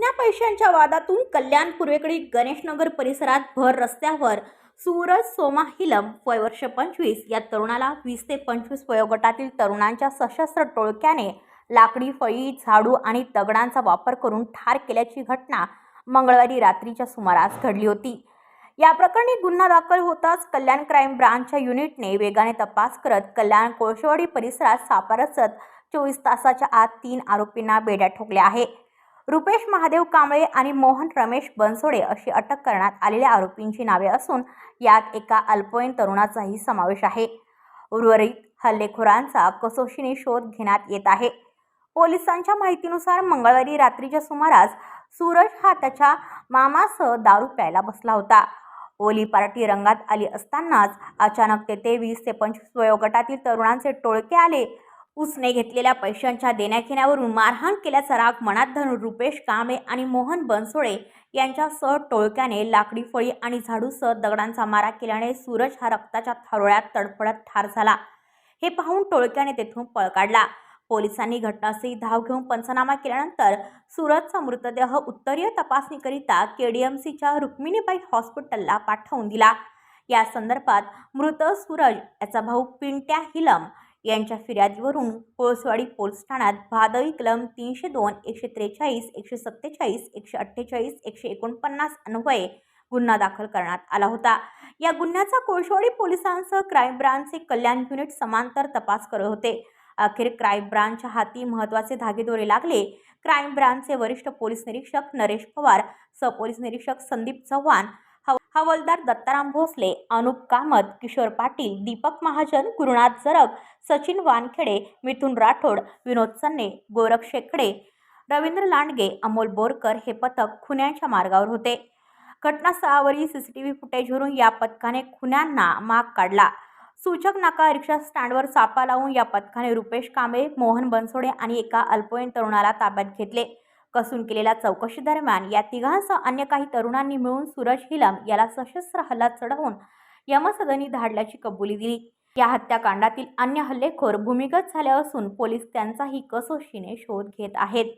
पैशांच्या वादातून कल्याण पूर्वेकडील गणेशनगर परिसरात भर रस्त्यावर सूरज सोमा हिलम वय वर्ष पंचवीस. या तरुणाला वीस ते पंचवीस वयोगटातील तरुणांच्या सशस्त्र टोळक्याने लाकडी फळी झाडू आणि दगडांचा वापर करून ठार केल्याची घटना मंगळवारी रात्रीच्या सुमारास घडली होती. या प्रकरणी गुन्हा दाखल होताच कल्याण क्राईम ब्रांचच्या युनिटने वेगाने तपास करत कल्याण कोळशेवाडी परिसरात सापरसत चोवीस तासाच्या आत तीन आरोपींना बेड्या ठोकल्या आहे रुपेश महादेव कांबळे आणि मोहन रमेश बनसोडे अशी अटक करण्यात आलेल्या आरोपींची नावे असून यात एका अल्पवयीन तरुणाचाही समावेश आहे. उर्वरित हल्लेखोरांचा कसोशीने शोध घेण्यात येत आहे. पोलिसांच्या माहितीनुसार मंगळवारी रात्रीच्या सुमारास सूरज हा त्याच्या मामासह दारू प्यायला बसला होता. ओली पार्टी रंगात आली असतानाच अचानक तेथे वीस ते पंचवीस वयोगटातील तरुणांचे टोळके आले. उसने घेतलेल्या पैशांच्या देण्याघेण्यावरून मारहाण केल्याचा राग मनात धरून रुपेश कांबळे आणि मोहन बनसोडे यांच्यासह टोळक्याने लाकडी फळी आणि झाडूसह दगडांचा मारा केल्याने सूरज हा रक्ताच्या थारोळ्यात तडफडत ठार झाला. हे पाहून टोळक्याने तेथून पळ काढला. पोलिसांनी घटनास्थळी धाव घेऊन पंचनामा केल्यानंतर सूरजचा मृतदेह उत्तरीय तपासणीकरिता केडीएमसीच्या रुक्मिणीबाई हॉस्पिटलला पाठवून दिला. या संदर्भात मृत सूरज याचा भाऊ पिंट्या हिलम यांच्या फिर्यादीवरून कोळसवाडी पोलीस ठाण्यात भादवी कलम तीनशे दोन एकशे त्रेचाळीस एकशे सत्तेचाळीस एकशे अठ्ठेचाळीस एकशे एकोणपन्नास अन्वये गुन्हा दाखल करण्यात आला होता. या गुन्ह्याचा कोळसवाडी पोलिसांसह क्राईम ब्रांचचे कल्याण युनिट समांतर तपास करत होते. अखेर क्राईम ब्रांचच्या हाती महत्त्वाचे धागेदोरे लागले. क्राईम ब्रांचचे वरिष्ठ पोलीस निरीक्षक नरेश पवार सहपोलीस निरीक्षक संदीप चव्हाण हवलदार दत्ताराम भोसले अनुप कामत किशोर पाटील दीपक महाजन गुरुनाथ जरग सचिन वानखेडे मिथुन राठोड विनोद सन्ने गोरख शेकडे रवींद्र लांडगे अमोल बोरकर हे पथक खुन्यांच्या मार्गावर होते. घटनास्थळावरील सी सी टी व्ही फुटेजवरून या पथकाने खुन्यांना माग काढला. सूचक नाका रिक्षा स्टँडवर सापा लावून या पथकाने रुपेश कांबळे मोहन बनसोडे आणि एका अल्पवयीन तरुणाला ताब्यात घेतले. कसून केलेल्या चौकशी दरम्यान या तिघांसह अन्य काही तरुणांनी मिळून सूरज हिलम याला सशस्त्र हल्ला चढवून यमसदनी धाडल्याची कबुली दिली. या हत्याकांडातील अन्य हल्लेखोर भूमिगत झाले असून पोलीस त्यांचाही कसोशीने शोध घेत आहेत.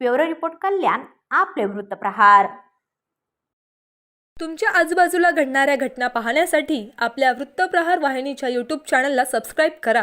ब्युरो रिपोर्ट कल्याण आपले वृत्तप्रहार तुमच्या आजूबाजूला घडणाऱ्या घटना पाहण्यासाठी आपल्या वृत्तप्रहार वाहिनीच्या यूट्यूब चॅनलला सबस्क्राईब करा.